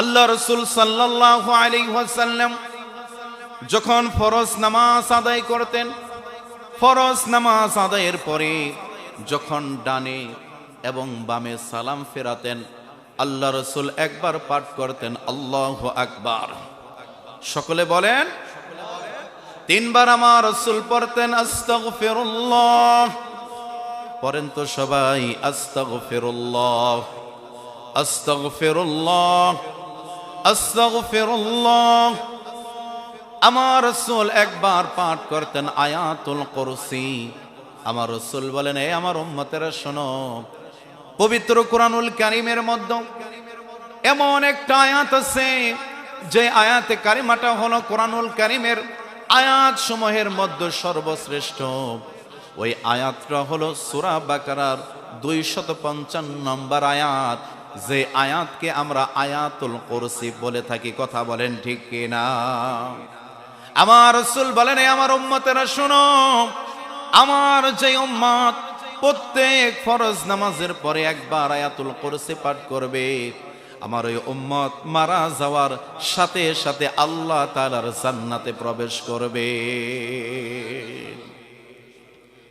আল্লাহ রসুল সাল্লাহ আলী ওয়াসাল্লাম যখন ফরজ নামাজ আদায় করতেন, ফরজ নামাজ আদায়ের পরে যখন ডানে এবং বামে সালাম ফেরাতেন, আল্লাহ রসুল একবার পাঠ করতেন, আল্লাহ আকবার। সকলে বলেন, তিনবার আমার রসুল পড়তেন, আস্তাগফিরুল্লাহ। পড়েন তো সবাই, আস্তাগফিরুল্লাহ। আস্তাগফিরুল্লাহ। আস্তাগফিরুল্লাহ। আমার রসুল একবার পাঠ করতেন আয়াতুল কুরসি। আমার রসুল বলেন এই আমার উম্মতেরা, শোনো, পবিত্র কোরআনুল কারিমের মধ্যে এমন একটা আয়াত আছে, যে আয়াতে কারিমাটা হলো কোরআনুল কারিমের আয়াত সমূহের মধ্যে সর্বশ্রেষ্ঠ। ওই আয়াতটা হলো সুরা বাকারার দুই শত পঞ্চান্ন নম্বর আয়াত। যে আয়াতকে আমরা আয়াতুল কুরসি বলে থাকি, কথা বলেন ঠিক কিনা? আমার রসুল বলেন আমার উম্মতেরা, শোনো, আমার যে উম্মত প্রত্যেক ফরজ নামাজের পরে একবার আয়াতুল কুরসি পাঠ করবে। আমার ওই উম্মত মারা যাওয়ার সাথে সাথে আল্লাহ তাআলার জান্নাতে প্রবেশ করবে।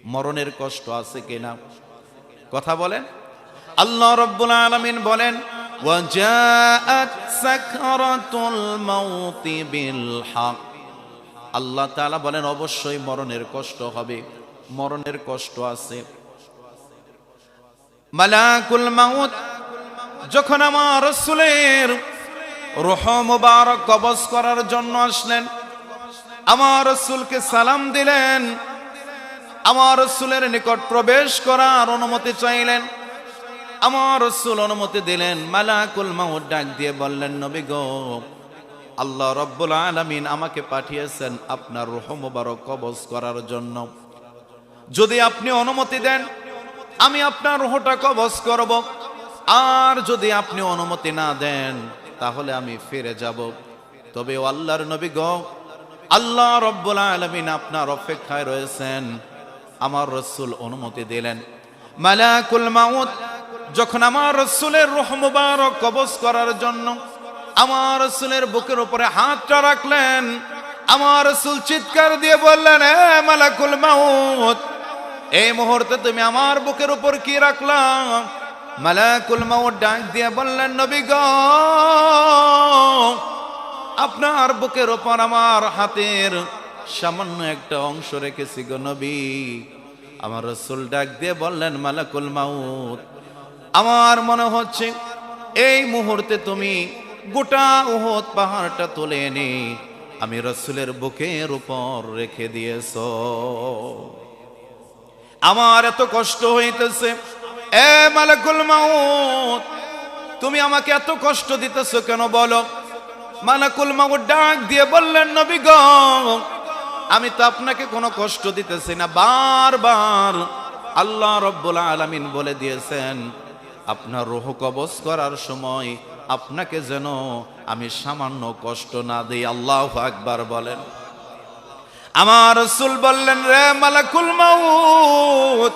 মরণের কষ্ট আছে কিনা? কথা বলেন। আল্লাহ রব্বুল আলমিন বলেন আল্লাহ তাআলা বলেন, অবশ্যই মরণের কষ্ট হবে, মরণের কষ্ট আছে। মালাকুল মাউত, যখন আমার রসুলের রুহ মুবারক কবজ করার জন্য আসলেন, আমার রসুলকে সালাম দিলেন, আমার রসুলের নিকট প্রবেশ করার অনুমতি চাইলেন আমার রসুল অনুমতি দিলেন, মালাকুল মাউত ডাক দিয়ে বললেন, নবী গো, আল্লাহ রব্বুল আলামিন আমাকে পাঠিয়েছেন আপনার রুহ কবজ করার জন্য। যদি আপনি অনুমতি দেন, আমি আপনার রুহটা কবজ করব। আর যদি আপনি অনুমতি না দেন, তাহলে আমি ফিরে যাব। তবে আল্লাহর নবী গো, আল্লাহ রব্বুল আলমিন আপনার অপেক্ষায় রয়েছেন। আমার রসুল অনুমতি দিলেন। মালাকুল মাউত যখন আমার রসুলের রুহ মুবারক কবজ করার জন্য আমার রসুলের বুকের উপরে হাতটা রাখলেন, আমার রসুল চিৎকার দিয়ে বললেন মালাকুল মাউত, এই মুহূর্তে তুমি আমার বুকের উপর কি রাখলাম মালাকুল মাউত ডাক দিয়ে বললেন, নবী গ, আপনার বুকের উপর আমার হাতের সামান্য একটা অংশ রেখেছি গো নবী। আমার রসুল ডাক দিয়ে বললেন, মালাকুল মাউত আমার মনে হচ্ছে এই মুহূর্তে তুমি গোটা উহত পাহাড়টা তুলে এনে আমি রসুলের বুকের উপর রেখে দিয়েছ। আমার এত কষ্ট হইতেছে। এ মালাকুল মাউত, তুমি আমাকে এত কষ্ট দিতেছো কেন বলো? মালাকুল মাউত ডাক দিয়ে বললেন, নবী গ, আমি তো আপনাকে কোনো কষ্ট দিতেছি না। বারবার আল্লাহ রব্বুল আলামিন বলে দিয়েছেন আপনার রোহ কবজ করার সময় আপনাকে যেন আমি সামান্য কষ্ট না দিই। আল্লাহ আকবার বলেন। আমার রসুল বললেন, রে মালাকুল মাউত,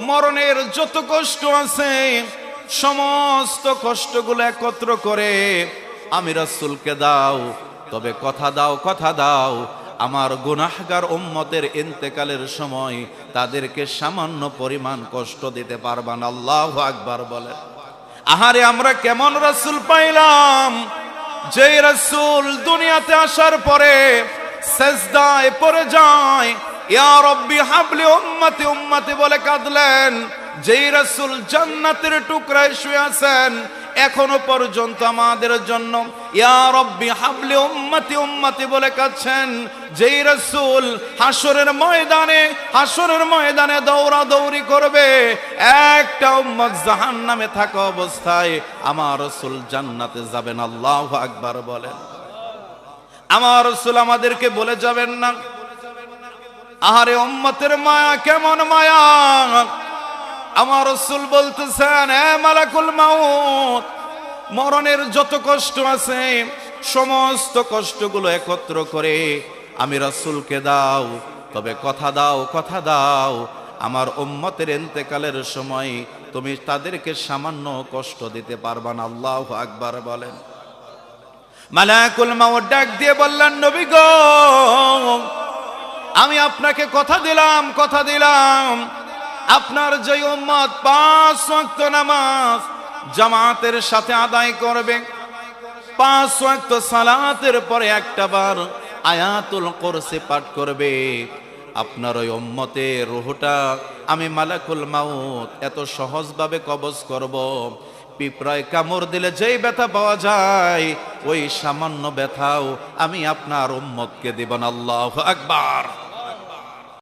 মরণের যত কষ্ট আছে, সমস্ত কষ্টগুলো একত্র করে আমি রসুলকে দাও, তবে কথা দাও কথা দাও আমার গুনাহগার উম্মতের ইন্তেকালের সময় তাদেরকে সামান্য পরিমাণ কষ্ট দিতে পারবান। আল্লাহ আকবার বলে আহারে, আমরা কেমন রাসূল পাইলাম? যেই রাসূল দুনিয়াতে আসার পরে সেজদায় পড়ে যায়। হাবলি বলে কাঁদলেন। যেই রাসূল জান্নাতের টুকরায় শুয়ে আছেন এখনও পর্যন্ত আমাদের জন্য, ইয়া বলে কাঁদছেন, যেই রাসূল হাসরের ময়দানে হাসরের ময়দানে দৌড়া দৌড়ি করবে, একটা উম্মত জাহান্নামে থাকা অবস্থায় আমার রাসূল জান্নাতে যাবেন, আল্লাহু আকবার বলেন। আমার রসুল আমাদেরকে বলে যাবেন না, আহারে উম্মতের মায়া কেমন মায়া? আমার রসুল বলতেছেন মালাকুল মাউত, মরণের যত কষ্ট আছে, সমস্ত কষ্টগুলো একত্র করে আমি রসুলকে দাও। তবে কথা দাও কথা দাও, আমার উম্মতের এন্তেকালের সময় তুমি তাদেরকে সামান্য কষ্ট দিতে পারবা না। আল্লাহ আকবার বলেন। মালাকুল মাউত ডাক দিয়ে বললেন, নবী গো, আমি আপনাকে কথা দিলাম কথা দিলাম। আপনার যে উম্মত পাঁচ ওয়াক্ত নামাজ জামাতের সাথে আদায় করবে। পাঁচ ওয়াক্ত সালাতের পরে একটা বার আয়াতুল কোরসে পাঠ করবে। আপনার ওই উম্মতের রুহটা আমি মালাকুল মাউত এত সহজভাবে কবজ করব। পিঁপড়ায় কামড় দিলে যেই ব্যথা পাওয়া যায়, ওই সামান্য ব্যথাও আমি আপনার উম্মতকে দেব না। আল্লাহ আকবার।